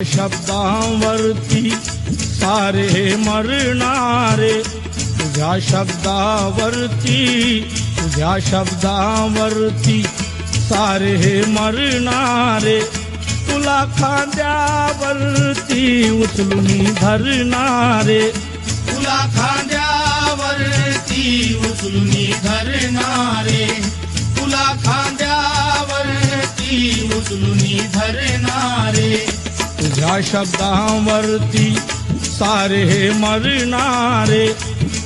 शब्दावरती सारे मरणारे तुझ्या शब्दावरती तुझ्या शब्दावरती सारे मरणारे तुला खांद्यावरती उचलून धरणारे तुला खांद्यावरती उचलून धरणारे खांद्यावरती उचलून धरणारे तुझ्या शब्दावरती सारे मरणारे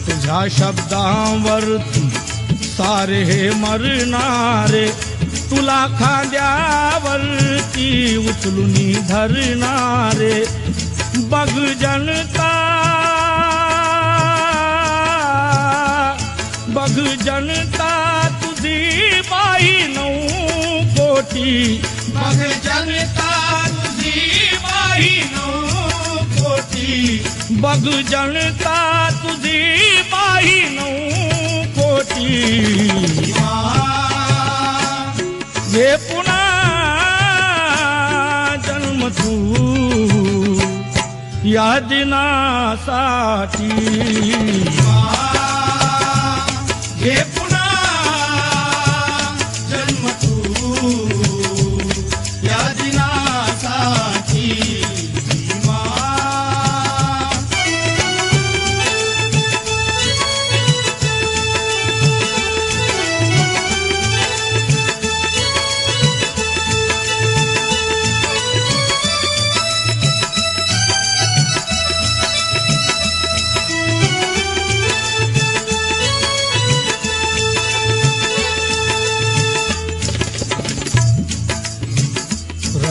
तुझ्या शब्दावरती सारे मरणारे तुला खांद्यावरती उचलून धरणारे बघ जनता बघ जनता तुझी बाई नऊ कोटी। मग जनता तुझी बाई नो कोटी। बघ जनता तुझी बाई नऊ कोटी। ये पुन्हा जन्म तू या दिनासाठी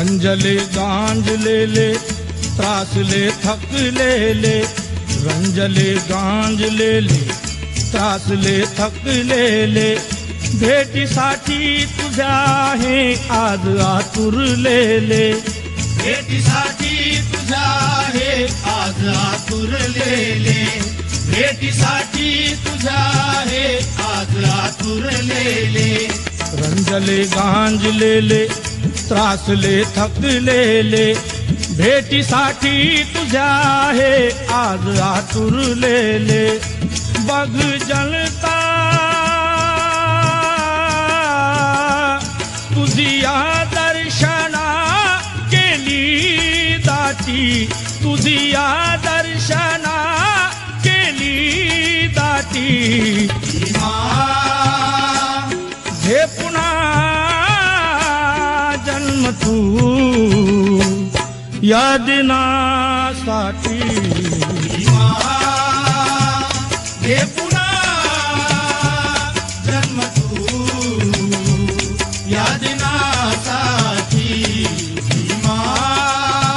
रंजले गांज ले ले, त्रास ले, थक ले ले। रंजले गांज ले ले, त्रास ले, थक ले ले। भेटीसाठी तुझ्या हे, आज आतुर ले ले। भेटीसाठी तुझा हे, आज आतुर ले आतुरलेले भेटीसाठी तुझा हे, आज आतुरलेले रंजले गांज ले ले त्रास ले, थक ले ले। भेटीसाठी तुझ्या हे, आज आतुर ले ले। बघ जनता, तुझी या दर्शना केली दाटी तुझी या दर्शना केली दाटी भीमा. हे पुन्हा जन्म तू